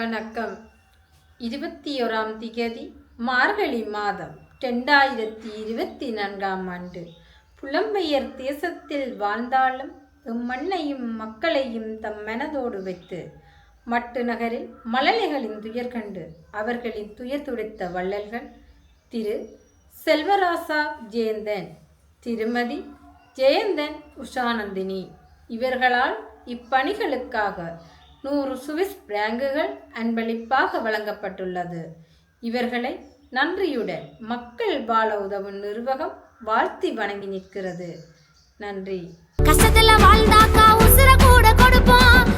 வணக்கம். இருபத்தி ஓராம் திகதி மார்கழி மாதம் ரெண்டாயிரத்தி இருபத்தி நான்காம் ஆண்டு. புலம்பெயர் தேசத்தில் வாழ்ந்தாலும் எம்மண்ணையும் மக்களையும் தம் மனதோடு வைத்து மட்டு நகரில் மழலைகளின் துயர் கண்டு அவர்களின் துயர் துடைத்த வள்ளல்கள் திரு செல்வராசா ஜெயந்தன் திருமதி ஜெயந்தன் உஷானந்தினி இவர்களால் இப்பணிகளுக்காக நூறு சுவிஸ் பிராங்குகள் அன்பளிப்பாக வழங்கப்பட்டுள்ளது. இவர்களை நன்றியுடன் மக்கள் வாழ உதவும் நிர்வாகம் வாழ்த்தி வணங்கி நிற்கிறது. நன்றி. கஷ்டத்துல வாழ்ந்தாக்கா உசுர கூட கொடுப்போம்.